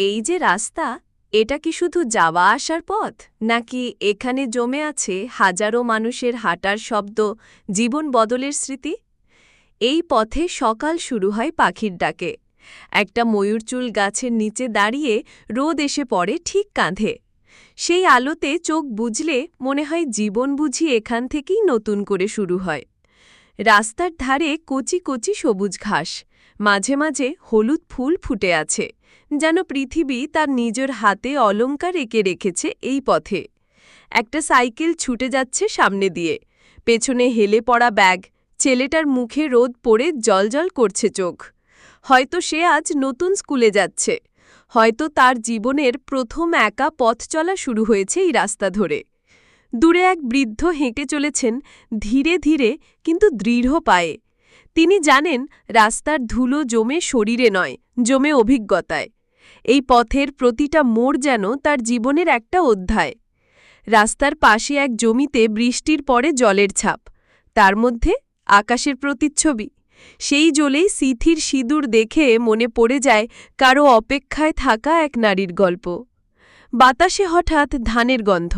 এই যে রাস্তা, এটা কি শুধু যাওয়া আসার পথ? নাকি এখানে জমে আছে হাজারো মানুষের হাঁটার শব্দ, জীবন বদলের স্মৃতি? এই পথে সকাল শুরু হয় পাখির ডাকে। একটা ময়ূরচুল গাছের নিচে দাঁড়িয়ে রোদ এসে পড়ে ঠিক কাঁধে। সেই আলোতে চোখ বুঝলে মনে হয় জীবন বুঝি এখান থেকেই নতুন করে শুরু হয়। রাস্তার ধারে কচি কচি সবুজ ঘাস। মাঝে মাঝে হলুদ ফুল ফুটে আছে, যেন পৃথিবী তার নিজের হাতে অলঙ্কার এঁকে রেখেছে এই পথে। একটা সাইকেল ছুটে যাচ্ছে সামনে দিয়ে। পেছনে হেলে পড়া ব্যাগ, ছেলেটার মুখে রোদ পড়ে জলজল করছে চোখ। হয়তো সে আজ নতুন স্কুলে যাচ্ছে। হয়তো তার জীবনের প্রথম একা পথ চলা শুরু হয়েছে এই রাস্তা ধরে। দূরে এক বৃদ্ধ হেঁটে চলেছেন ধীরে ধীরে কিন্তু দৃঢ় পায়ে। তিনি জানেন রাস্তার ধুলো জমে শরীরে নয়, জমে অভিজ্ঞতায়। এই পথের প্রতিটা মোড় যেন তার জীবনের একটা অধ্যায়। রাস্তার পাশে এক জমিতে বৃষ্টির পরে জলের ছাপ, তার মধ্যে আকাশের প্রতিচ্ছবি। সেই জলেই সিথির সিঁদুর দেখে মনে পড়ে যায় কারও অপেক্ষায় থাকা এক নারীর গল্প। বাতাসে হঠাৎ ধানের গন্ধ।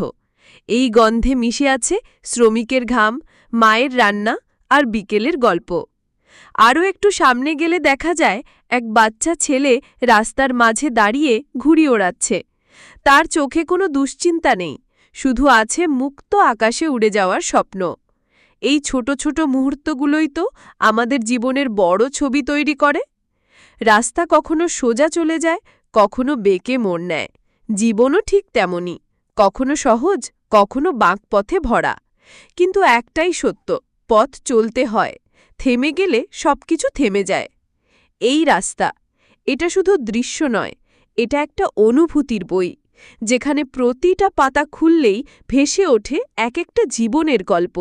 এই গন্ধে মিশে আছে শ্রমিকের ঘাম, মায়ের রান্না আর বিকেলের গল্প। আরও একটু সামনে গেলে দেখা যায়, এক বাচ্চা ছেলে রাস্তার মাঝে দাঁড়িয়ে ঘুড়ি ওড়াচ্ছে। তার চোখে কোনো দুশ্চিন্তা নেই, শুধু আছে মুক্ত আকাশে উড়ে যাওয়ার স্বপ্ন। এই ছোট ছোট মুহূর্তগুলোই তো আমাদের জীবনের বড় ছবি তৈরি করে। রাস্তা কখনো সোজা চলে যায়, কখনো বেঁকে মোড় নেয়। জীবনও ঠিক তেমনই, কখনো সহজ কখনো বাঁক পথে ভরা। কিন্তু একটাই সত্য, পথ চলতে হয়, থেমে গেলে সব কিছু থেমে যায়। এই রাস্তা, এটা শুধু দৃশ্য নয়, এটা একটা অনুভূতির বই, যেখানে প্রতিটা পাতা খুললেই ভেসে ওঠে এক একটা জীবনের গল্প।